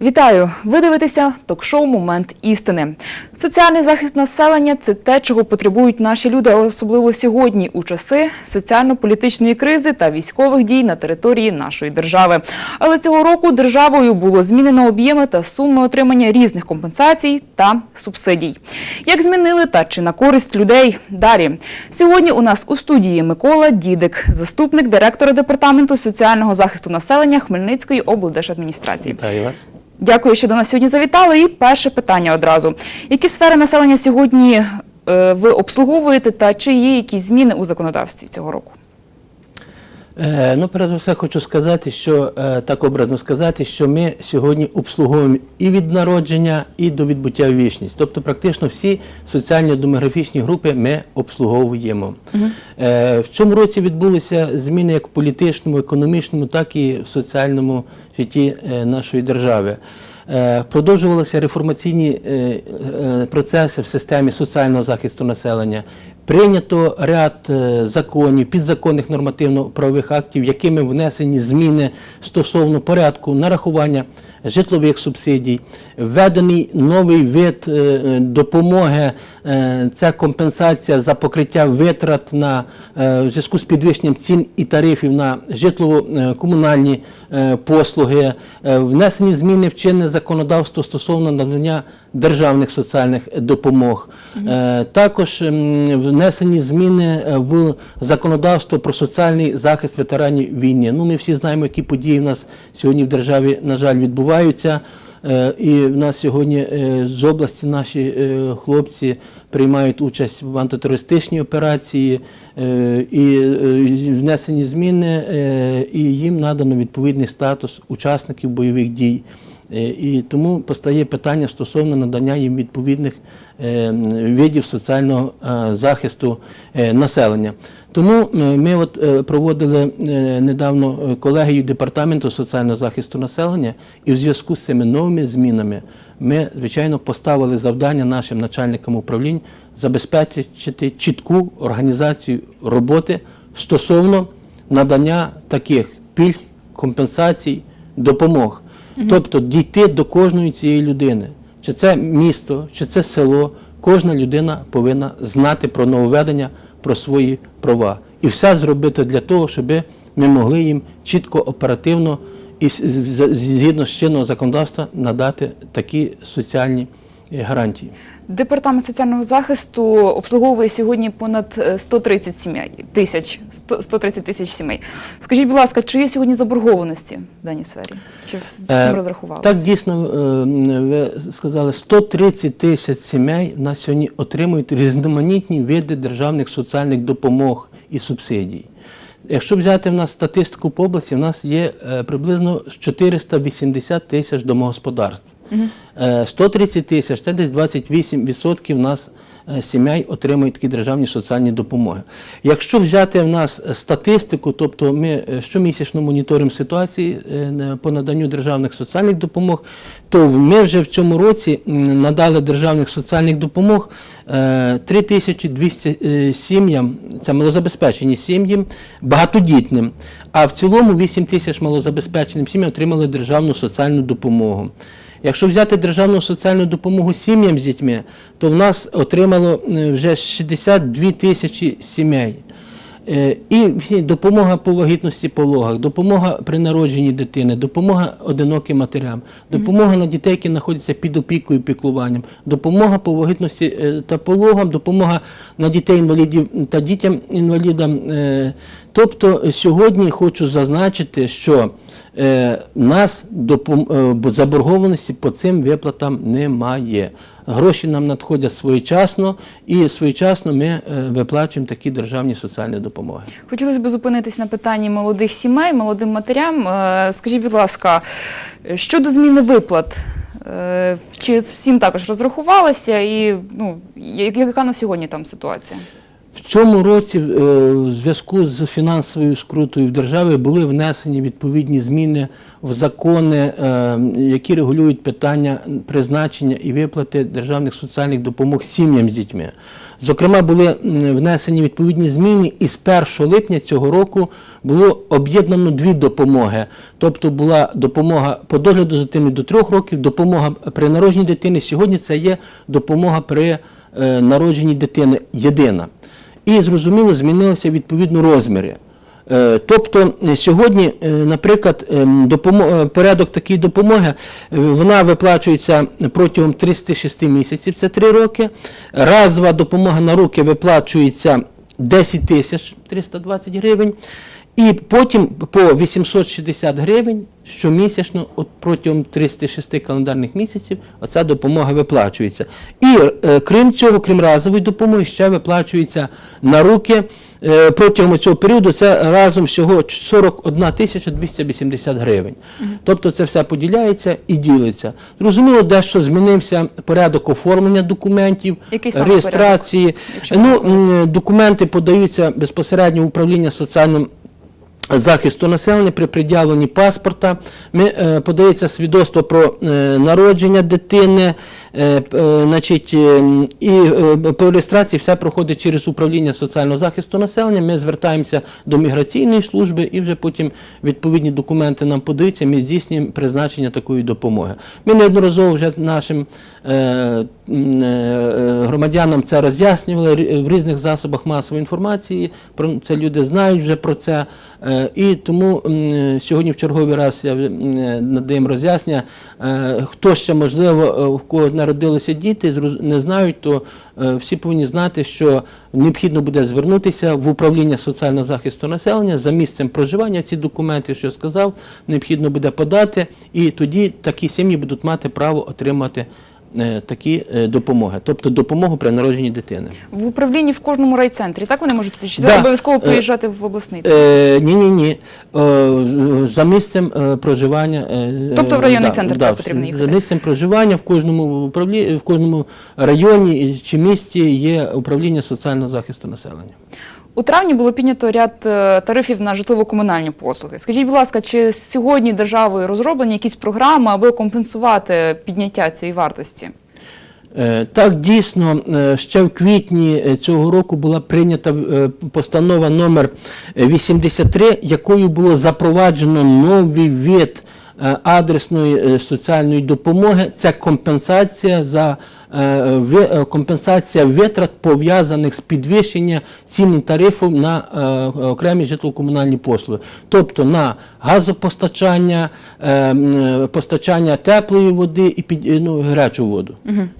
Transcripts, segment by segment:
Вітаю! Ви дивитеся ток-шоу Момент істини. Соціальний захист населення це те, чого потребують наші люди, особливо сьогодні, у часи соціально-політичної кризи та військових дій на території нашої держави. Але цього року державою було змінено об'єми та суми отримання різних компенсацій та субсидій. Як змінили та чи на користь людей? Далі сьогодні у нас у студії Микола Дідик, заступник директора департаменту соціального захисту населення Хмельницької облдержадміністрації. Вітаю вас. Дякую, що до нас сьогодні завітали. І перше питання одразу. Які сфери населення сьогодні е, ви обслуговуєте та чи є якісь зміни у законодавстві цього року? Е, ну, перш за все, хочу сказати, що е, так образно сказати, що ми сьогодні обслуговуємо і від народження, і до відбуття в вічність. Тобто, практично всі соціально-демографічні групи ми обслуговуємо. Е, в цьому році відбулися зміни як в політичному, економічному, так і в соціальному житті нашої держави. Продовжувалися реформаційні процеси в системі соціального захисту населення. Прийнято ряд е, законів, підзаконних нормативно-правових актів, якими внесені зміни стосовно порядку нарахування житлових субсидій, введений новий вид е, допомоги, це компенсація за покриття витрат на е, в зв'язку з підвищенням цін і тарифів на житлово-комунальні е, послуги, внесені зміни в чинне законодавство стосовно надання державних соціальних допомог. Також внесені зміни в законодавство про соціальний захист ветеранів війни. Ну, ми всі знаємо, які події в нас сьогодні в державі, на жаль, відбуваються. Е, І в нас сьогодні е, з області наші е, хлопці приймають участь в антитерористичній операції, і внесені зміни, і їм надано відповідний статус учасників бойових дій. І тому постає питання стосовно надання їм відповідних видів соціального захисту населення. Тому е, ми от е, проводили е, недавно колегію департаменту соціального захисту населення, і в зв'язку з цими новими змінами ми, звичайно, поставили завдання нашим начальникам управлінь забезпечити чітку організацію роботи стосовно надання таких пільг, компенсацій, допомог. Тобто дійти до кожної цієї людини. Чи це місто, чи це село, кожна людина повинна знати про нововведення, про свої права. І все зробити для того, щоб ми могли їм чітко, оперативно і згідно з чинного законодавства надати такі соціальні е, гарантії. Департамент соціального захисту обслуговує сьогодні понад е, 130 сімей тисяч 100 130 тисяч сімей. Скажіть, будь ласка, чи є сьогодні заборгованості в даній сфері? Чи з цим Е, розрахувалися? Так, дійсно, е, ви сказали, 130 тисяч сімей в нас сьогодні отримують різноманітні види державних соціальних допомог і субсидій. Якщо взяти в нас статистику по області, в нас є е, приблизно 480 тисяч домогосподарств. Е, 130 тисяч, це десь 28% в нас е, сімей отримують такі державні соціальні допомоги. Якщо взяти в нас е, статистику, тобто ми е, щомісячно моніторимо ситуації е, по наданню державних соціальних допомог, то ми вже в цьому році надали державних соціальних допомог е, 3200 е, сім'ям, це малозабезпечені сім'ям, багатодітним, а в цілому 8 тисяч малозабезпеченим сім'ям отримали державну соціальну допомогу. Якщо взяти державну соціальну допомогу сім'ям з дітьми, то в нас отримало е, вже 62 тисячі сімей. Е, І допомога по вагітності пологах, допомога при народженні дитини, допомога одиноким матерям, допомога на дітей, які знаходяться під опікою піклуванням, допомога по вагітності е, та пологам, допомога на дітей інвалідів та дітям інвалідам. Тобто сьогодні хочу зазначити, що нас допом- е, заборгованості по цим виплатам немає. Гроші нам надходять своєчасно, і своєчасно ми е, виплачуємо такі державні соціальні допомоги. Хотілося б зупинитись на питанні молодих сімей, молодим матерям. Е, Скажіть, будь ласка, щодо зміни виплат, е, чи всім також розрахувалися і ну, яка на сьогодні там ситуація? В цьому році е, в зв'язку з фінансовою скрутою в державі були внесені відповідні зміни в закони, е, які регулюють питання призначення і виплати державних соціальних допомог сім'ям з дітьми. Зокрема, були внесені відповідні зміни, і з 1 липня цього року було об'єднано дві допомоги. Тобто була допомога по догляду за дитиною до трьох років, допомога при народженні дитини. Сьогодні це є допомога при е, народженні дитини єдина. І зрозуміло, змінилися відповідно розміри. Е, Тобто е, сьогодні, е, наприклад, ем, порядок такої допомоги, вона виплачується протягом 36 місяців, це 3 роки. Разова допомога на руки виплачується 10 тисяч 320 гривень. І потім по 860 гривень щомісячно, от протягом 36 календарних місяців, оця допомога виплачується. І е, крім цього, крім разової допомоги, ще виплачується на руки е, протягом цього періоду. Це разом всього 41 тисяча 280 гривень. Тобто це все поділяється і ділиться. Зрозуміло, дещо змінився порядок оформлення документів, Який реєстрації. Якщо Ну, документи подаються безпосередньо в управління соціальним захисту населення при пред'явленні паспорта. Ми, е, подається свідоцтво про е, народження дитини, е, значить, і по реєстрації все проходить через управління соціального захисту населення. Ми звертаємося до міграційної служби і вже потім відповідні документи нам подаються. Ми здійснюємо призначення такої допомоги. Ми неодноразово вже нашим громадянам це роз'яснювали в різних засобах масової інформації. Це люди знають вже про це. Е, І тому сьогодні в черговий раз я м, е, надаємо роз'яснення. Е, Хто ще можливо, е, в кого народилися діти, не знають, то е, всі повинні знати, що необхідно буде звернутися в управління соціального захисту населення за місцем проживання. Ці документи, що я сказав, необхідно буде подати, і тоді такі сім'ї будуть мати право отримати. Е, Такі е, допомоги, тобто допомогу при народженні дитини. В управлінні в кожному райцентрі, так вони можуть? Чи Да. це обов'язково Е, приїжджати в обласний? Е, ні, ні, ні. За місцем проживання. Тобто в районний да, центр да, так потрібно За місцем проживання в кожному управлі... в кожному районі чи місті є управління соціального захисту населення. У травні було піднято ряд е, тарифів на житлово-комунальні послуги. Скажіть, будь ласка, чи сьогодні державою розроблені якісь програми, аби компенсувати підняття цієї вартості? Е, Так, дійсно, е, ще в квітні цього року була прийнята постанова номер е, 83, якою було запроваджено новий вид адресної соціальної допомоги. Це компенсація за компенсація витрат пов'язаних з підвищенням цін тарифів на е, окремі житлово-комунальні послуги, тобто на газопостачання, е, е, постачання теплої води і під, е, ну, гарячу воду.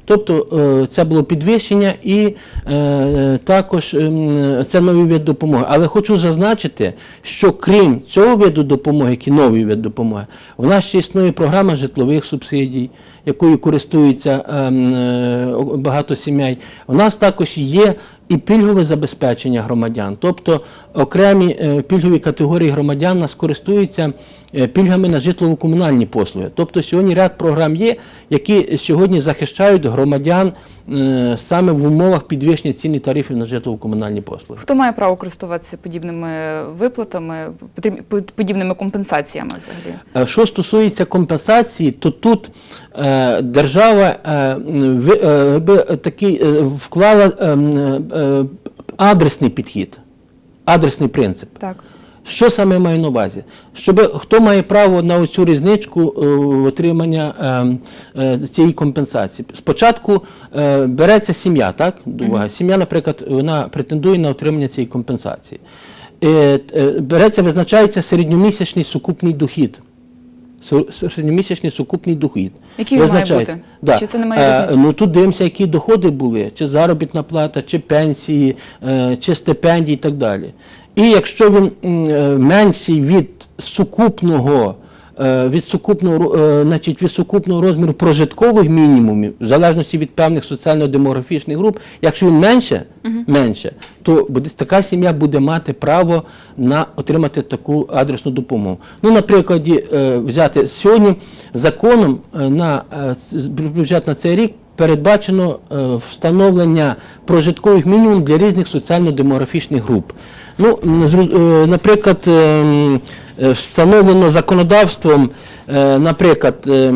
Тобто е, це було підвищення і е, також ем, це новий вид допомоги. Але хочу зазначити, що крім цього виду допомоги, який новий вид допомоги, у нас ще існує програма житлових субсидій, якою користується ем, е, багато сімей. У нас також є і пільгове забезпечення громадян, тобто окремі е, пільгові категорії громадян нас користуються е, пільгами на житлово-комунальні послуги. Тобто сьогодні ряд програм є, які сьогодні захищають громадян е, саме в умовах підвищення цін і тарифів на житлово-комунальні послуги. Хто має право користуватися подібними виплатами, подібними компенсаціями взагалі? Що стосується компенсації, то тут держава такий вклала адресний підхід, адресний принцип. Так. Що саме маю на увазі? Щоб хто має право на оцю різницю е, отримання е, е, цієї компенсації? Спочатку е, береться сім'я, так? До уваги. Сім'я, наприклад, вона претендує на отримання цієї компенсації. Е, е, береться, визначається середньомісячний сукупний дохід. Середньомісячний сукупний дохід. Який він має бути? Да. Чи це не має Е, різниці? Ну тут дивимося, які доходи були, чи заробітна плата, чи пенсії, е, чи стипендії і так далі. І якщо він е, менший від сукупного, від сукупного, е, значить, від сукупного розміру прожиткових мінімумів, в залежності від певних соціально-демографічних груп, якщо він менше, менше, то буде, така сім'я буде мати право на отримати таку адресну допомогу. Ну, на прикладі е, взяти сьогодні законом е, на е, бюджет на цей рік передбачено е, встановлення прожиткових мінімум для різних соціально-демографічних груп. Ну, е, наприклад, е, м, е, встановлено законодавством, е, наприклад, е,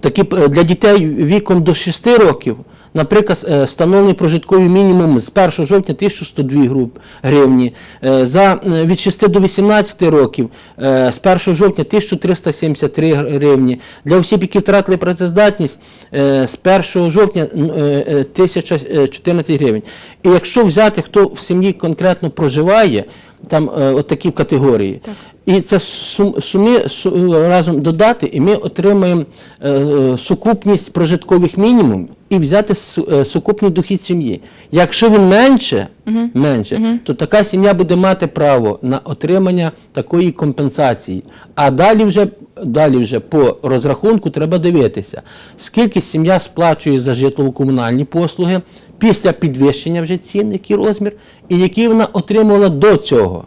такі для дітей віком до 6 років, наприклад, е, встановлений прожитковий мінімум з 1 жовтня 1102 гривні. Е, За е, від 6 до 18 років з 1 жовтня 1373 гривні. Для осіб, які втратили працездатність з 1 жовтня н- е, е, 1014 гривень. І якщо взяти, хто в сім'ї конкретно проживає, там е, от такі категорії. І це сум, сумі су- разом додати, і ми отримаємо е, сукупність прожиткових мінімумів і взяти су- е, сукупний дохід сім'ї. Якщо він менше, менше то така сім'я буде мати право на отримання такої компенсації. А далі вже, далі вже по розрахунку треба дивитися, скільки сім'я сплачує за житлово-комунальні послуги після підвищення вже цін, який розмір, і який вона отримувала до цього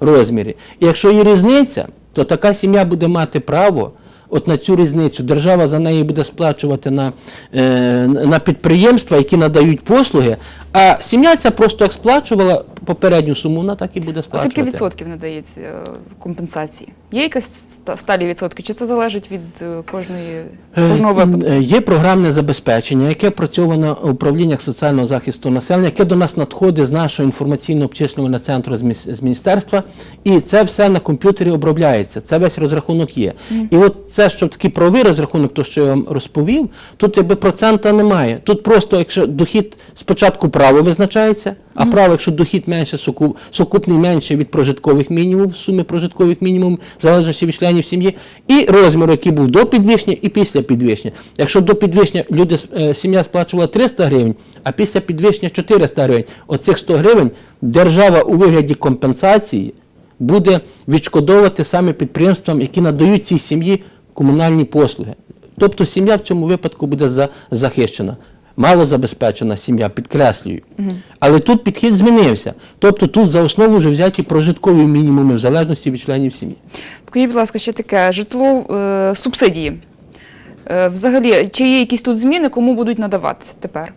розмірі. І якщо є різниця, то така сім'я буде мати право. От на цю різницю держава за неї буде сплачувати на, е, на підприємства, які надають послуги, а сім'я ця просто як сплачувала попередню суму, вона так і буде А сплачувати. скільки відсотків надається е, компенсації? Є якась сталі відсотки, чи це залежить від е, кожної Е, кожного випадку? е, Є програмне забезпечення, яке працьовано в управліннях соціального захисту населення, яке до нас надходить з нашого інформаційно-обчислювального центру з міністерства, і це все на комп'ютері обробляється. Це весь розрахунок є. І от це, що такий правовий розрахунок, то що я вам розповів, тут якби процента немає. Тут просто, якщо дохід спочатку право визначається, а право, якщо дохід менше, сукупний менше від прожиткових мінімумів, суми прожиткових мінімумів, в залежності від членів сім'ї, і розмір, який був до підвищення і після підвищення. Якщо до підвищення люди, е, сім'я сплачувала 300 гривень, а після підвищення 400 гривень, оцих 100 гривень держава у вигляді компенсації буде відшкодовувати саме підприємствам, які надають цій сім'ї комунальні послуги. Тобто сім'я в цьому випадку буде захищена. Малозабезпечена сім'я, підкреслюю. Але тут підхід змінився. Тобто тут за основу вже взяті прожиткові мінімуми в залежності від членів сім'ї. Скажіть, будь ласка, ще таке житло е, субсидії. Е, взагалі, чи є якісь тут зміни, кому будуть надаватися тепер?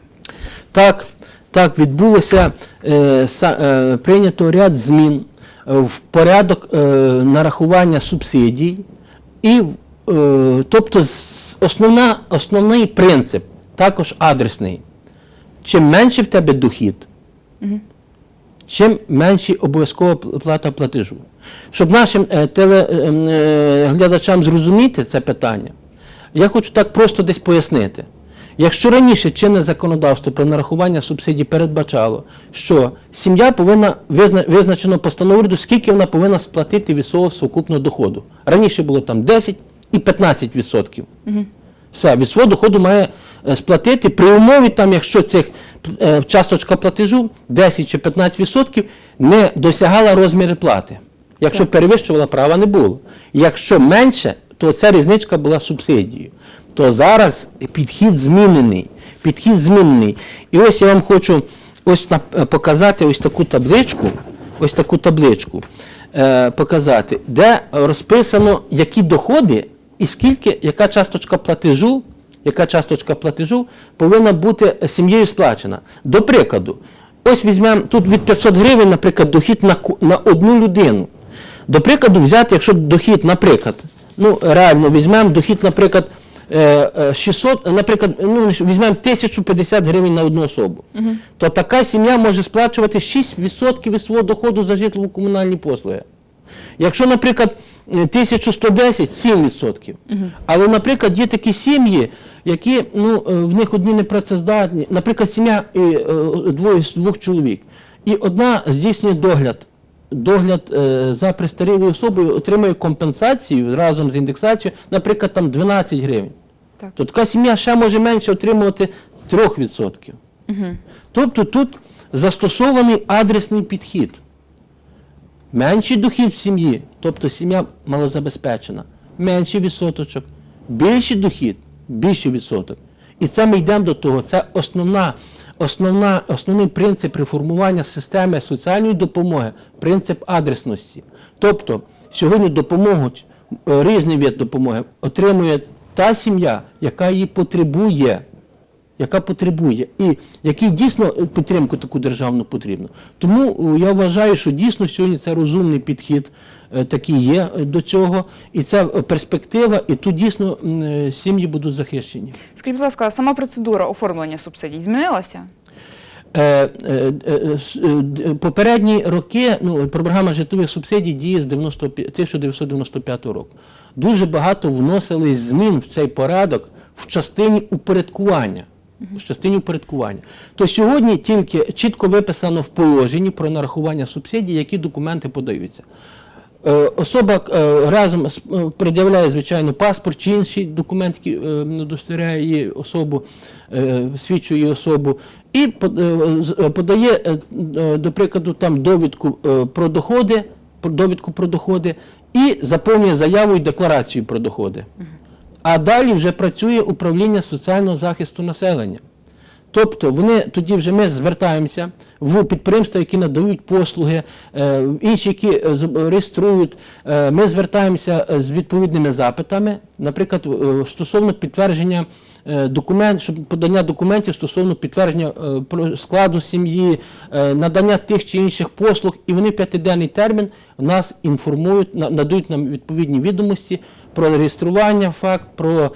Так, так, відбулося е, са- е, прийнято ряд змін е, в порядок е, нарахування субсидій, і, е, тобто основна, основний принцип, також адресний. Чим менше в тебе дохід, чим менше обов'язкова плата платежу. Щоб нашим е, телеглядачам зрозуміти це питання, я хочу так просто десь пояснити. Якщо раніше чинне законодавство про нарахування субсидій передбачало, що сім'я повинна визна, визначено постановою скільки вона повинна сплатити від свого сукупного доходу. Раніше було там 10 і 15 відсотків. Все, від свого доходу має е, сплатити при умові, там, якщо цих е, часточка платежу 10 чи 15 відсотків не досягала розміри плати. Якщо перевищувала, права не було. Якщо менше, то ця різничка була субсидією. То зараз підхід змінений. Підхід змінений. І ось я вам хочу ось на- е, показати ось таку табличку, ось таку табличку е, показати, де розписано, які доходи і скільки, яка часточка платежу, яка часточка платежу повинна бути сім'єю сплачена. До прикладу, ось візьмемо тут від 500 гривень, наприклад, дохід на, на одну людину. До прикладу, взяти, якщо дохід, наприклад, ну реально візьмемо дохід, наприклад, е, е, 600, наприклад, ну візьмемо 1050 гривень на одну особу, то така сім'я може сплачувати 6% від свого доходу за житлово-комунальні послуги. Якщо, наприклад, е, 1110 7%. Але, наприклад, є такі сім'ї, які ну, е, в них одні непрацездатні, наприклад, сім'я і, е, двоє з двох чоловік, і одна здійснює догляд. Догляд е, за престарілою особою отримує компенсацію разом з індексацією, наприклад, там 12 гривень. Так. То така сім'я ще може менше отримувати 3%. Тобто тут застосований адресний підхід. Менший дохід в сім'ї, тобто сім'я малозабезпечена, менший відсоточок, більший дохід, більший відсоток. І це ми йдемо до того. Це основна, основна, основний принцип реформування системи соціальної допомоги, принцип адресності. Тобто сьогодні допомогу, е, різний вид допомоги отримує та сім'я, яка її потребує. Яка потребує, і якій дійсно підтримку таку державну потрібно. Тому е, я вважаю, що дійсно сьогодні це розумний підхід е, такий є е, до цього, і це перспектива, і тут дійсно сім'ї будуть захищені. Скажіть, будь ласка, сама процедура оформлення субсидій змінилася? Попередні роки ну, програма житлових субсидій діє з 95 1995 року. Дуже багато вносили змін в цей порядок в частині упорядкування. В частині упорядкування. То сьогодні тільки чітко виписано в положенні про нарахування субсидій, які документи подаються. Е, Особа е, разом е, пред'являє, звичайно, паспорт чи інший документ, який е, удостоверяє її особу, свідчує її особу, і подає, до прикладу, там довідку про доходи, довідку про доходи, і заповнює заяву і декларацію про доходи. А далі вже працює управління соціального захисту населення. Тобто вони тоді вже ми звертаємося в підприємства, які надають послуги, е, інші, які е, реєструють. Е, Ми звертаємося з відповідними запитами, наприклад, стосовно підтвердження документ, щоб подання документів стосовно підтвердження е, складу сім'ї, е, надання тих чи інших послуг, і вони п'ятиденний термін нас інформують, на- надають нам відповідні відомості про реєстрування факт, про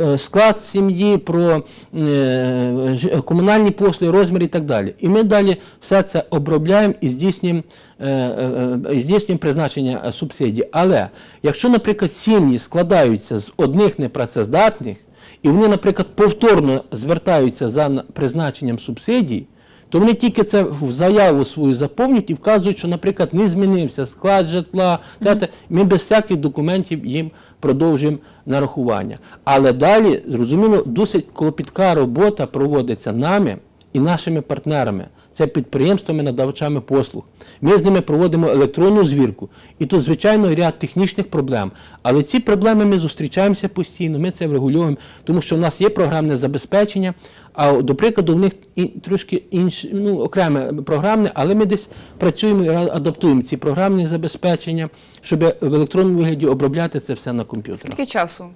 е, склад сім'ї, про е, ж- комунальні послуги, розмір і так далі. І ми далі все це обробляємо і здійснюємо, е, е, е, здійснюємо призначення е, субсидій. Але якщо, наприклад, сім'ї складаються з одних непрацездатних, і вони, наприклад, повторно звертаються за призначенням субсидій, то вони тільки це в заяву свою заповнюють і вказують, що, наприклад, не змінився склад житла, те-те. ми без всяких документів їм продовжуємо нарахування. Але далі, зрозуміло, досить клопітка робота проводиться нами і нашими партнерами. Це підприємствами, надавачами послуг. Ми з ними проводимо електронну звірку. І тут, звичайно, ряд технічних проблем. Але ці проблеми ми зустрічаємося постійно, ми це врегульовуємо, тому що в нас є програмне забезпечення, а до прикладу, в них трошки інші, ну, окреме програмне, але ми десь працюємо і адаптуємо ці програмні забезпечення, щоб в електронному вигляді обробляти це все на комп'ютерах. Скільки часу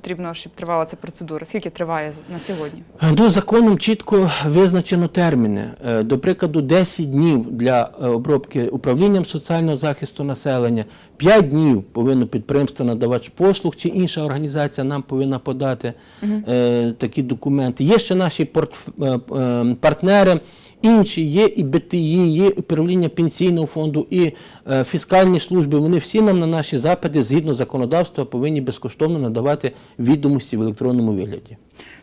потрібно, щоб тривала ця процедура? Скільки триває на сьогодні? Ну, законом чітко визначено терміни. Е, До прикладу, 10 днів для е, обробки управлінням соціального захисту населення, 5 днів повинно підприємство надавач послуг чи інша організація нам повинна подати е, такі документи. Є ще наші е, е, партнери. Інші є і БТІ, є управління пенсійного фонду, і е, фіскальні служби. Вони всі нам на наші запити згідно законодавства повинні безкоштовно надавати відомості в електронному вигляді.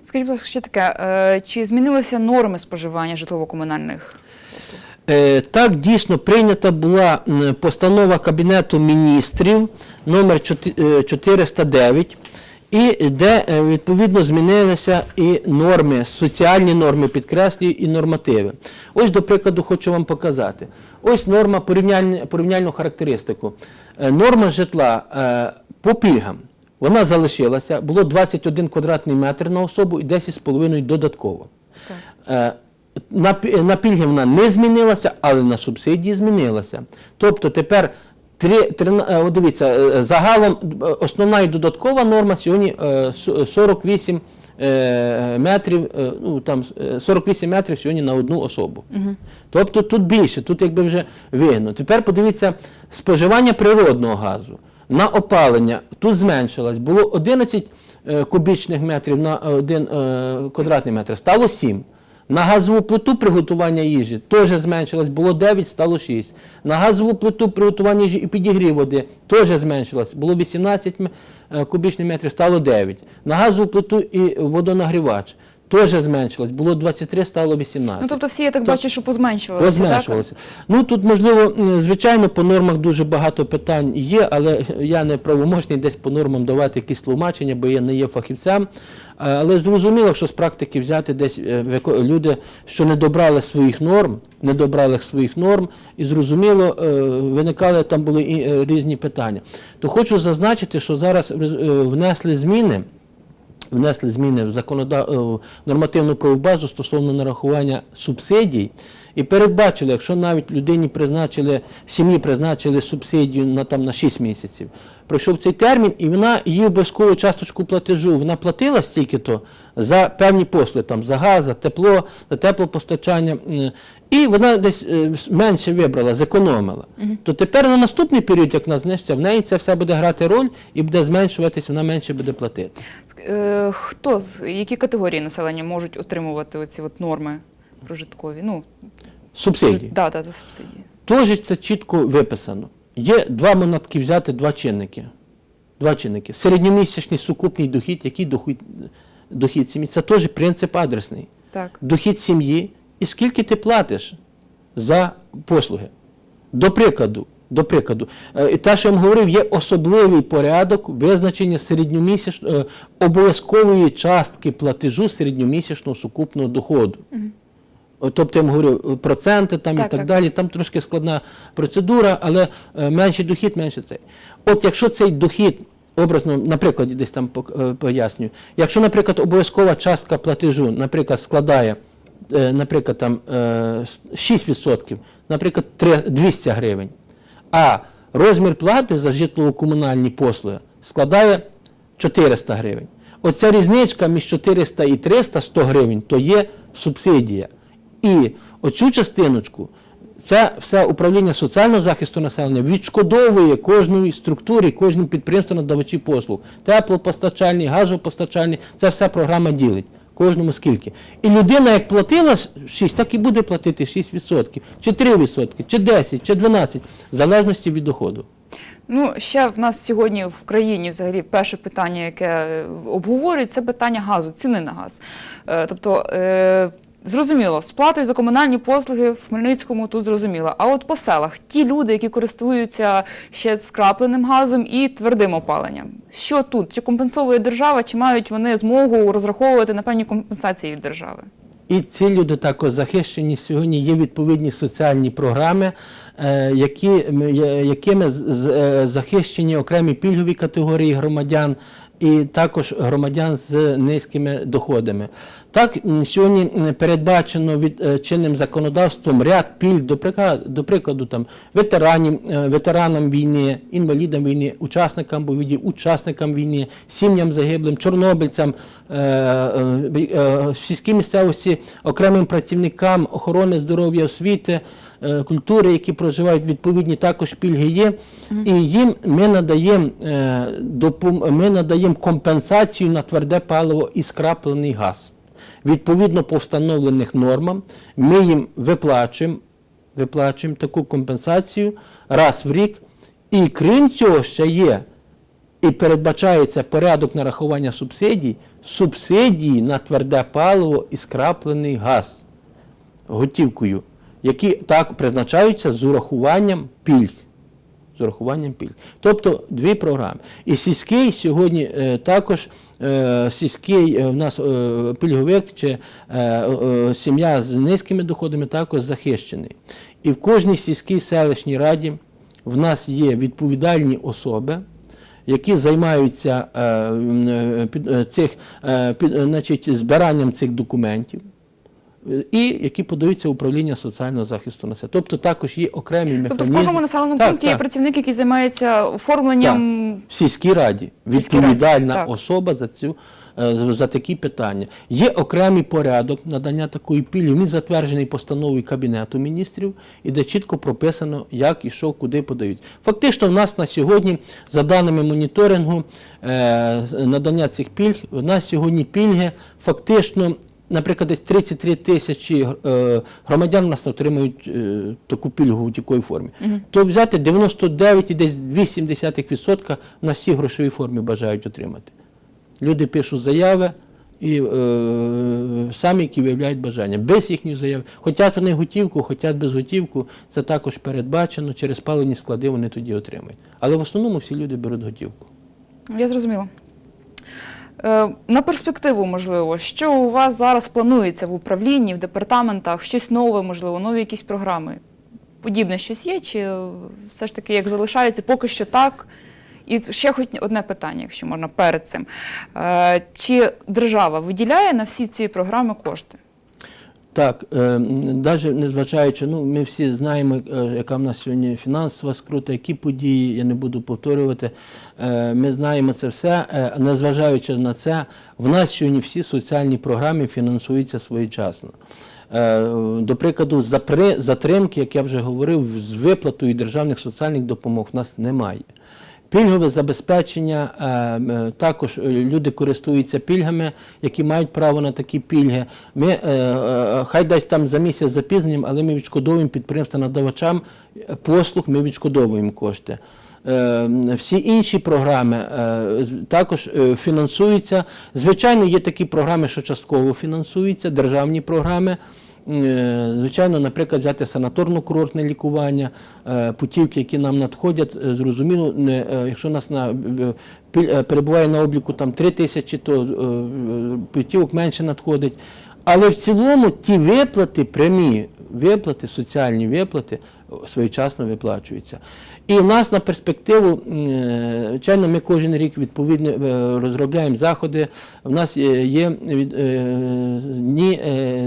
Скажіть, будь ласка, ще таке, е, чи змінилися норми споживання житлово-комунальних? Е, Так, дійсно прийнята була постанова Кабінету міністрів номер чоти- е, 409, і де е, відповідно змінилися і норми, соціальні норми, підкреслюю, і нормативи. Ось, до прикладу, хочу вам показати. Ось норма порівняльну характеристику. Е, Норма житла е, по пільгам. Вона залишилася, було 21 квадратний метр на особу і 10,5 додатково. На пільги вона не змінилася, але на субсидії змінилася. Тобто тепер три, трина- е, от дивіться, е, загалом е, основна і додаткова норма сьогодні е, 48 е, метрів, ну там е, 48 метрів сьогодні на одну особу. Тобто тут більше, тут якби вже вигідно. Тепер подивіться споживання природного газу на опалення тут зменшилось. Було 11 е, кубічних метрів на один е, квадратний метр, стало 7. На газову плиту приготування їжі теж зменшилось, було 9, стало 6. На газову плиту приготування їжі і підігрів води теж зменшилось, було 18 е, кубічних метрів, стало 9. На газову плиту і водонагрівач теж зменшилось, було 23, стало 18. Ну, тобто всі, я так То- бачу, що позменшувалися, так? Позменшувалося. Ну тут, можливо, звичайно, по нормах дуже багато питань є, але я не правомочний десь по нормам давати якісь тлумачення, бо я не є фахівцем. Але зрозуміло, що з практики взяти десь е, люди, що не добрали своїх норм, не добрали своїх норм, і зрозуміло, е, виникали там були і е, різні питання. То хочу зазначити, що зараз е, внесли зміни внесли зміни в законода... е, нормативну правову базу стосовно нарахування субсидій. і передбачили, якщо навіть людині призначили, сім'ї призначили субсидію на там на 6 місяців. Пройшов цей термін, і вона її обов'язкову часточку платежу, вона платила стільки-то за певні послуги, там за газ, за тепло, за теплопостачання. І вона десь е, менше вибрала, зекономила. То тепер на наступний період, як вона знищиться, в неї це все буде грати роль і буде зменшуватись, вона менше буде платити. Е, Хто з які категорії населення можуть отримувати оці от норми прожиткові? Ну, Субсидії. да, да, да, субсидії. Теж це чітко виписано. Є два монатки взяти, два чинники. Два чинники. Середньомісячний сукупний дохід, який дохід, дохід сім'ї. Це теж принцип адресний. Так. Дохід сім'ї і скільки ти платиш за послуги. До прикладу, до прикладу, е, і те, що я вам говорив, є особливий порядок визначення середньомісячного е, обов'язкової частки платежу середньомісячного сукупного доходу. О, Тобто я вам говорю, проценти там Так, і так, так. далі, там трошки складна процедура, але менший дохід, менше цей. От якщо цей дохід, образно, на прикладі десь там пояснюю, якщо, наприклад, обов'язкова частка платежу, наприклад, складає, наприклад, там е, 6%, наприклад, 200 гривень, а розмір плати за житлово-комунальні послуги складає 400 гривень. Оця різничка між 400 і 300 100 гривень то є субсидія. І оцю частиночку це все управління соціального захисту населення відшкодовує кожній структурі, кожному підприємству надавачі послуг. Теплопостачальні, газопостачальні, це вся програма ділить. Кожному скільки. І людина, як платила 6, так і буде платити 6%, чи 3%, чи 10%, чи 12%, в залежності від доходу. Ну, ще в нас сьогодні в країні взагалі перше питання, яке е, обговорюють, це питання газу, ціни на газ. Е, Тобто, зрозуміло, сплатою за комунальні послуги в Хмельницькому тут зрозуміло. А от по селах ті люди, які користуються ще скрапленим газом і твердим опаленням, що тут? Чи компенсовує держава, чи мають вони змогу розраховувати на певні компенсації від держави? І ці люди також захищені. Сьогодні є відповідні соціальні програми, е, які, якими з- з- е, захищені окремі пільгові категорії громадян і також громадян з низькими доходами. Так, сьогодні передбачено від е, чинним законодавством ряд пільг, до прикладу, до прикладу там, ветеранів, е, ветеранам війни, інвалідам війни, учасникам бойових дій, учасникам війни, сім'ям загиблим, чорнобильцям, е, в сільській місцевості, окремим працівникам охорони здоров'я, освіти, культури, які проживають відповідні також пільги є. І їм ми надаємо, е, ми надаємо компенсацію на тверде паливо і скраплений газ. Відповідно по встановлених нормам, ми їм виплачуємо, виплачуємо таку компенсацію раз в рік. І крім цього, ще є і передбачається порядок нарахування субсидій, субсидії на тверде паливо і скраплений газ готівкою, які так призначаються з урахуванням пільг. З урахуванням пільг. Тобто дві програми. І сільський сьогодні е, також е, сільський е, в нас пільговик чи сім'я з низькими доходами також захищений. І в кожній сільській селищній раді в нас є відповідальні особи, які займаються е, під- цих, е, під- значить, збиранням цих документів. І які подаються управління соціального захисту населення. Тобто також є окремі Тобто механізми. в кожному населеному Так, пункті є працівник, який займається оформленням. В сільській раді В сільській раді, відповідальна так. особа за цю е, за- за такі питання. Є окремий порядок надання такої пільги. Він затверджений постановою Кабінету міністрів, і де чітко прописано, як і що, куди подають. Фактично, в нас на сьогодні, за даними моніторингу е, надання цих пільг, у нас сьогодні пільги фактично. Наприклад, десь 33 тисячі е, громадян у нас отримують е, таку пільгу в такій формі. То взяти 99 і десь 0,8% на всій грошовій формі бажають отримати. Люди пишуть заяви і е, самі, які виявляють бажання. Без їхньої заяви. Хочуть вони готівку, хочуть без готівку, це також передбачено, через палені склади вони тоді отримують. Але в основному всі люди беруть готівку. Я зрозуміла. Е, На перспективу, можливо, що у вас зараз планується в управлінні, в департаментах, щось нове, можливо, нові якісь програми? Подібне щось є, чи все ж таки як залишається, поки що так? І ще хоч одне питання, якщо можна перед цим. Е, Чи держава виділяє на всі ці програми кошти? Так, навіть незважаючи, ну ми всі знаємо, е, яка в нас сьогодні фінансова скрута, які події, я не буду повторювати. Е, Ми знаємо це все. Е, Незважаючи на це, в нас сьогодні всі соціальні програми фінансуються своєчасно. Е, До прикладу, затримки, як я вже говорив, з виплатою державних соціальних допомог в нас немає. Пільгове забезпечення, е, е, також е, люди користуються пільгами, які мають право на такі пільги. Ми, хай десь там за місяць запізненням, але ми відшкодовуємо підприємства надавачам послуг, ми відшкодовуємо кошти. Всі інші програми також фінансуються. Звичайно, є такі програми, що частково фінансуються, державні програми. Е, Звичайно, наприклад, взяти санаторно-курортне лікування, е, путівки, які нам надходять, е, зрозуміло, якщо нас на, перебуває на обліку там 3 тисячі, то путівок менше надходить. Але в цілому ті виплати, прямі виплати, соціальні виплати своєчасно виплачуються. І в нас на перспективу, е, звичайно, ми кожен рік відповідно е, розробляємо заходи. У нас є, е, дні,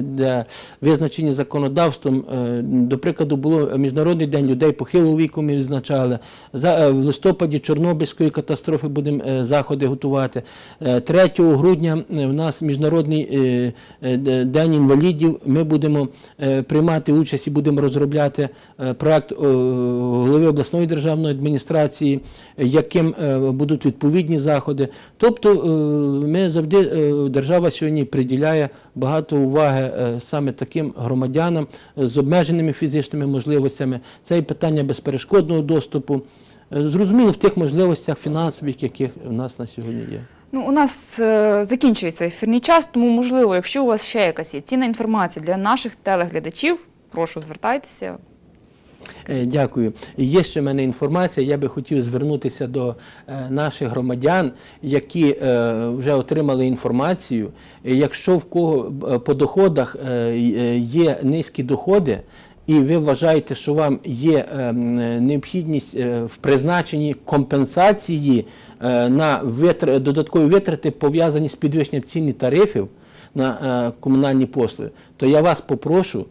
де визначені законодавством. До прикладу, було Міжнародний день людей похилого віку. Ми відзначали. В листопаді Чорнобильської катастрофи будемо заходи готувати. Е, 3 грудня в нас міжнародний день інвалідів. Ми будемо приймати участь і будемо розробляти проект голови обласної державної адміністрації, яким е, будуть відповідні заходи. Тобто е, ми завжди е, держава сьогодні приділяє багато уваги саме таким громадянам з обмеженими фізичними можливостями. Це і питання безперешкодного доступу. Зрозуміло, в тих можливостях фінансових, яких в нас на сьогодні є. Ну, у нас е, закінчується ефірний час, тому можливо, якщо у вас ще якась є цінна інформація для наших телеглядачів, прошу звертайтеся. Е, Дякую. Є ще в мене інформація. Я би хотів звернутися до е, наших громадян, які е, вже отримали інформацію. Якщо в кого по доходах є низькі доходи, і ви вважаєте, що вам є необхідність в призначенні компенсації на витр- додаткові витрати, пов'язані з підвищенням цін і тарифів на комунальні послуги, то я вас попрошу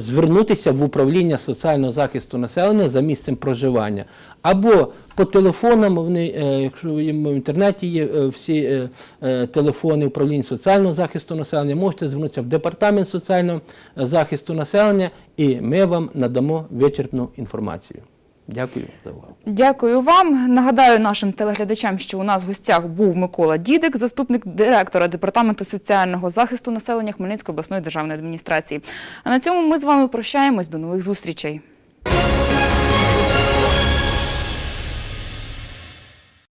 звернутися в управління соціального захисту населення за місцем проживання. Або по телефонам, вони, е, якщо в інтернеті є е, всі е, е, телефони управління соціального захисту населення, можете звернутися в департамент соціального е, захисту населення, і ми вам надамо вичерпну інформацію. Дякую за увагу. Дякую вам. Нагадаю нашим телеглядачам, що у нас в гостях був Микола Дідик, заступник директора департаменту соціального захисту населення Хмельницької обласної державної адміністрації. А на цьому ми з вами прощаємось. До нових зустрічей.